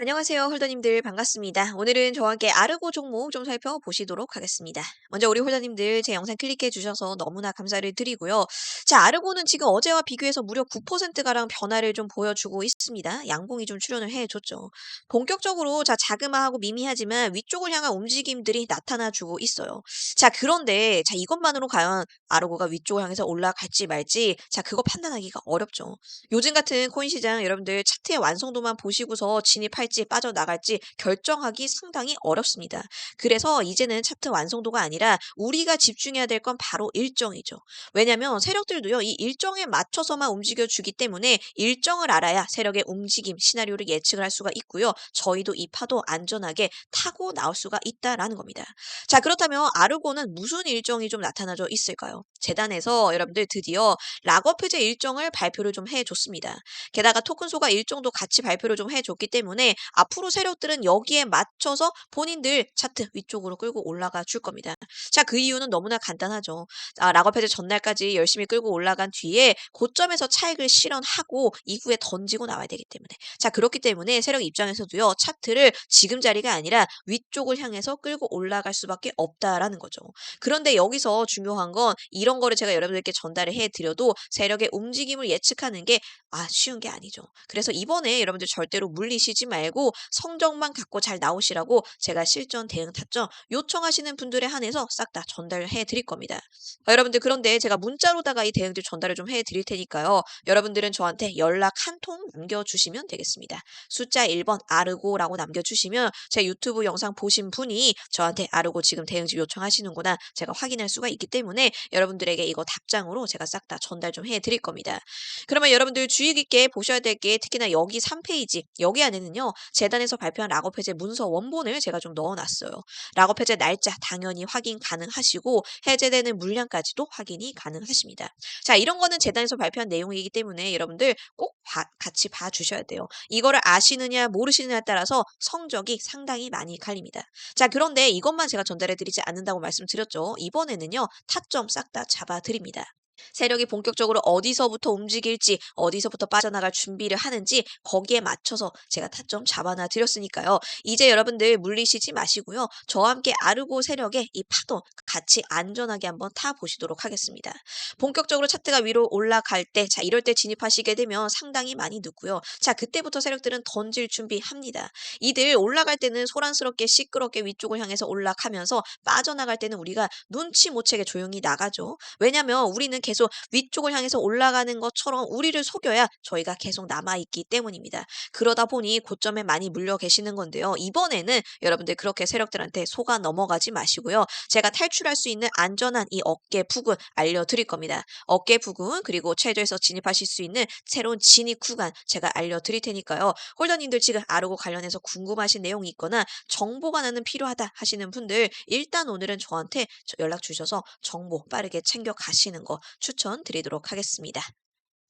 안녕하세요, 홀더님들 반갑습니다. 오늘은 저와 함께 아르고 종목 좀 살펴보시도록 하겠습니다. 먼저 우리 홀더님들 제 영상 클릭해 주셔서 너무나 감사를 드리고요. 자, 아르고는 지금 어제와 비교해서 무려 9%가량 변화를 좀 보여주고 있습니다. 양봉이 좀 출현을 해줬죠. 본격적으로 자 자그마하고 미미하지만 위쪽을 향한 움직임들이 나타나주고 있어요. 자, 그런데 자 이것만으로 과연 아르고가 위쪽을 향해서 올라갈지 말지 자 그거 판단하기가 어렵죠. 요즘 같은 코인 시장 여러분들 차트의 완성도만 보시고서 진입할 할지 빠져나갈지 결정하기 상당히 어렵습니다. 그래서 이제는 차트 완성도가 아니라 우리가 집중해야 될 건 바로 일정이죠. 왜냐하면 세력들도요. 이 일정에 맞춰서만 움직여주기 때문에 일정을 알아야 세력의 움직임, 시나리오를 예측을 할 수가 있고요. 저희도 이 파도 안전하게 타고 나올 수가 있다라는 겁니다. 자 그렇다면 아르고는 무슨 일정이 좀 나타나져 있을까요? 재단에서 여러분들 드디어 락업 해제 일정을 발표를 좀 해줬습니다. 게다가 토큰소가 일정도 같이 발표를 좀 해줬기 때문에 앞으로 세력들은 여기에 맞춰서 본인들 차트 위쪽으로 끌고 올라가 줄 겁니다. 자, 그 이유는 너무나 간단하죠. 아, 락업 해제 전날까지 열심히 끌고 올라간 뒤에 고점에서 차익을 실현하고 이후에 던지고 나와야 되기 때문에. 자, 그렇기 때문에 세력 입장에서도요. 차트를 지금 자리가 아니라 위쪽을 향해서 끌고 올라갈 수밖에 없다라는 거죠. 그런데 여기서 중요한 건 이런 거를 제가 여러분들께 전달을 해 드려도 세력의 움직임을 예측하는 게 아, 쉬운 게 아니죠. 그래서 이번에 여러분들 절대로 물리시지 말고 성적만 갖고 잘 나오시라고 제가 실전 대응 타점 요청하시는 분들에 한해서 싹 다 전달해 드릴 겁니다. 아, 여러분들 그런데 제가 문자로다가 이 대응들 전달을 좀 해 드릴 테니까요. 여러분들은 저한테 연락 한 통 남겨주시면 되겠습니다. 숫자 1번 아르고라고 남겨주시면 제 유튜브 영상 보신 분이 저한테 아르고 지금 대응지 요청하시는구나 제가 확인할 수가 있기 때문에 여러분들에게 이거 답장으로 제가 싹 다 전달 좀 해 드릴 겁니다. 그러면 여러분들 주의 깊게 보셔야 될 게 특히나 여기 3페이지 여기 안에는요 재단에서 발표한 락업 해제 문서 원본을 제가 좀 넣어놨어요. 락업 해제 날짜 당연히 확인 가능하시고 해제되는 물량까지도 확인이 가능하십니다. 자 이런 거는 재단에서 발표한 내용이기 때문에 여러분들 꼭 봐, 같이 봐주셔야 돼요. 이거를 아시느냐 모르시느냐에 따라서 성적이 상당히 많이 갈립니다. 자 그런데 이것만 제가 전달해드리지 않는다고 말씀드렸죠. 이번에는요 타점 싹 다 잡아드립니다. 세력이 본격적으로 어디서부터 움직일지, 어디서부터 빠져나갈 준비를 하는지 거기에 맞춰서 제가 타점 잡아놔 드렸으니까요. 이제 여러분들 물리시지 마시고요. 저와 함께 아르고 세력의 이 파도 같이 안전하게 한번 타 보시도록 하겠습니다. 본격적으로 차트가 위로 올라갈 때, 자 이럴 때 진입하시게 되면 상당히 많이 늦고요. 자 그때부터 세력들은 던질 준비합니다. 이들 올라갈 때는 소란스럽게 시끄럽게 위쪽을 향해서 올라가면서 빠져나갈 때는 우리가 눈치 못 채게 조용히 나가죠. 왜냐면 우리는 계속 위쪽을 향해서 올라가는 것처럼 우리를 속여야 저희가 계속 남아있기 때문입니다. 그러다 보니 고점에 많이 물려 계시는 건데요. 이번에는 여러분들 그렇게 세력들한테 속아 넘어가지 마시고요. 제가 탈출할 수 있는 안전한 이 어깨 부근 알려드릴 겁니다. 어깨 부근 그리고 최저에서 진입하실 수 있는 새로운 진입 구간 제가 알려드릴 테니까요. 홀더님들 지금 아르고 관련해서 궁금하신 내용이 있거나 정보가 나는 필요하다 하시는 분들 일단 오늘은 저한테 연락 주셔서 정보 빠르게 챙겨 가시는 거 추천드리도록 하겠습니다.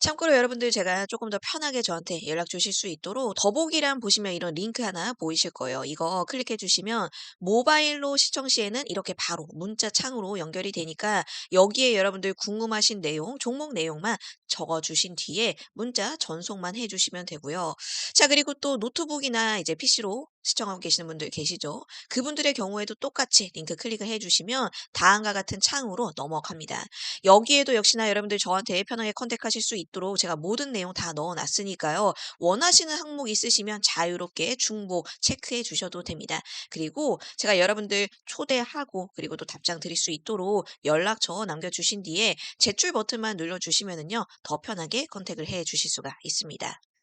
참고로 여러분들 제가 조금 더 편하게 저한테 연락 주실 수 있도록 더보기란 보시면 이런 링크 하나 보이실 거예요. 이거 클릭해 주시면 모바일로 시청 시에는 이렇게 바로 문자 창으로 연결이 되니까 여기에 여러분들 궁금하신 내용, 종목 내용만 적어 주신 뒤에 문자 전송만 해 주시면 되고요. 자, 그리고 또 노트북이나 이제 PC로 시청하고 계시는 분들 계시죠? 그분들의 경우에도 똑같이 링크 클릭을 해주시면 다음과 같은 창으로 넘어갑니다. 여기에도 역시나 여러분들 저한테 편하게 컨택하실 수 있도록 제가 모든 내용 다 넣어놨으니까요. 원하시는 항목 있으시면 자유롭게 중복 체크해 주셔도 됩니다. 그리고 제가 여러분들 초대하고 그리고 또 답장 드릴 수 있도록 연락처 남겨주신 뒤에 제출 버튼만 눌러주시면은요. 더 편하게 컨택을 해 주실 수가 있습니다.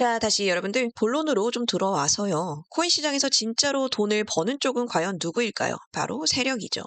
자, 다시 여러분들 본론으로 좀 들어와서요. 코인 시장에서 진짜로 돈을 버는 쪽은 과연 누구일까요? 바로 세력이죠.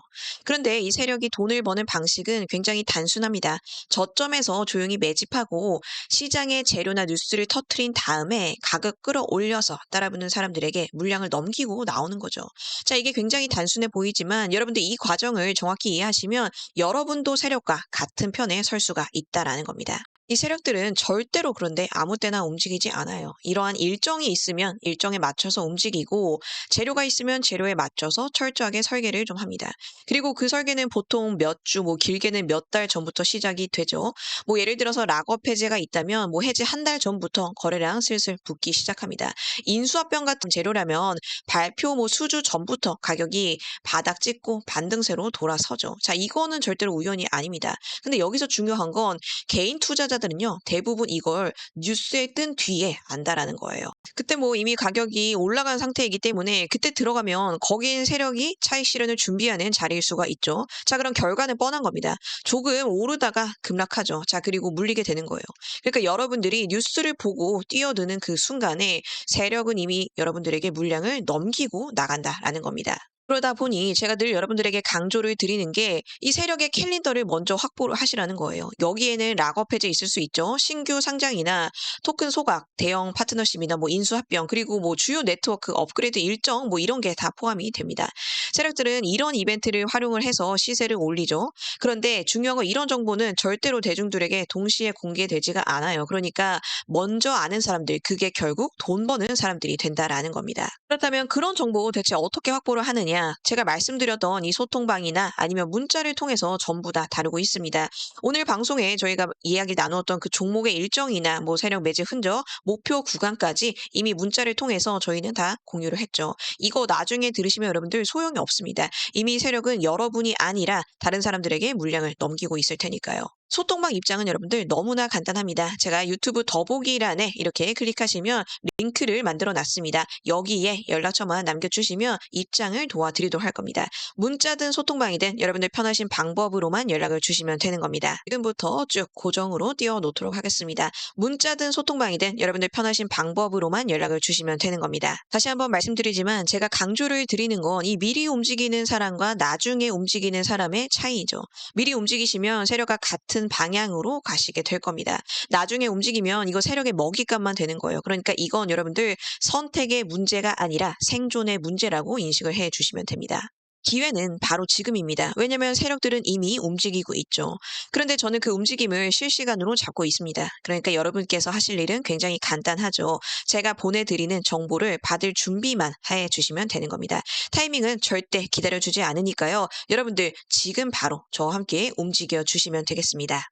그런데 이 세력이 돈을 버는 방식은 굉장히 단순합니다. 저점에서 조용히 매집하고 시장에 재료나 뉴스를 터트린 다음에 가격 끌어올려서 따라붙는 사람들에게 물량을 넘기고 나오는 거죠. 자, 이게 굉장히 단순해 보이지만 여러분들 이 과정을 정확히 이해하시면 여러분도 세력과 같은 편에 설 수가 있다라는 겁니다. 이 세력들은 절대로 그런데 아무 때나 움직이지 않아요. 이러한 일정이 있으면 일정에 맞춰서 움직이고 재료가 있으면 재료에 맞춰서 철저하게 설계를 좀 합니다. 그리고 그 설계는 보통 몇 주, 뭐 길게는 몇 달 전부터 시작이 되죠. 뭐 예를 들어서 락업 해제가 있다면 뭐 해제 한 달 전부터 거래량 슬슬 붙기 시작합니다. 인수합병 같은 재료라면 발표 뭐 수주 전부터 가격이 바닥 찍고 반등세로 돌아서죠. 자, 이거는 절대로 우연이 아닙니다. 근데 여기서 중요한 건 개인 투자자 들은요, 대부분 이걸 뉴스에 뜬 뒤에 안다라는 거예요. 그때 뭐 이미 가격이 올라간 상태이기 때문에 그때 들어가면 거기엔 세력이 차익 실현을 준비하는 자리일 수가 있죠. 자, 그럼 결과는 뻔한 겁니다. 조금 오르다가 급락하죠. 자, 그리고 물리게 되는 거예요. 그러니까 여러분들이 뉴스를 보고 뛰어드는 그 순간에 세력은 이미 여러분들에게 물량을 넘기고 나간다라는 겁니다. 그러다 보니 제가 늘 여러분들에게 강조를 드리는 게 이 세력의 캘린더를 먼저 확보를 하시라는 거예요. 여기에는 락업 해제 있을 수 있죠. 신규 상장이나 토큰 소각, 대형 파트너십이나 뭐 인수 합병, 그리고 뭐 주요 네트워크 업그레이드 일정 뭐 이런 게 다 포함이 됩니다. 세력들은 이런 이벤트를 활용을 해서 시세를 올리죠. 그런데 중요한 건 이런 정보는 절대로 대중들에게 동시에 공개되지가 않아요. 그러니까 먼저 아는 사람들, 그게 결국 돈 버는 사람들이 된다라는 겁니다. 그렇다면 그런 정보 대체 어떻게 확보를 하느냐? 제가 말씀드렸던 이 소통방이나 아니면 문자를 통해서 전부 다 다루고 있습니다. 오늘 방송에 저희가 이야기 나누었던 그 종목의 일정이나 뭐 세력 매집 흔적, 목표 구간까지 이미 문자를 통해서 저희는 다 공유를 했죠. 이거 나중에 들으시면 여러분들 소용이 없습니다. 이미 세력은 여러분이 아니라 다른 사람들에게 물량을 넘기고 있을 테니까요. 소통방 입장은 여러분들 너무나 간단합니다. 제가 유튜브 더보기란에 이렇게 클릭하시면 링크를 만들어 놨습니다. 여기에 연락처만 남겨주시면 입장을 도와드리도록 할 겁니다. 문자든 소통방이든 여러분들 편하신 방법으로만 연락을 주시면 되는 겁니다. 지금부터 쭉 고정으로 띄워 놓도록 하겠습니다. 문자든 소통방이든 여러분들 편하신 방법으로만 연락을 주시면 되는 겁니다. 다시 한번 말씀드리지만 제가 강조를 드리는 건 이 미리 움직이는 사람과 나중에 움직이는 사람의 차이죠. 미리 움직이시면 세력과 같은 방향으로 가시게 될 겁니다. 나중에 움직이면 이거 세력의 먹잇감만 되는 거예요. 그러니까 이건 여러분들 선택의 문제가 아니라 생존의 문제라고 인식을 해 주시면 됩니다. 기회는 바로 지금입니다. 왜냐면 세력들은 이미 움직이고 있죠. 그런데 저는 그 움직임을 실시간으로 잡고 있습니다. 그러니까 여러분께서 하실 일은 굉장히 간단하죠. 제가 보내드리는 정보를 받을 준비만 해 주시면 되는 겁니다. 타이밍은 절대 기다려주지 않으니까요. 여러분들 지금 바로 저와 함께 움직여 주시면 되겠습니다.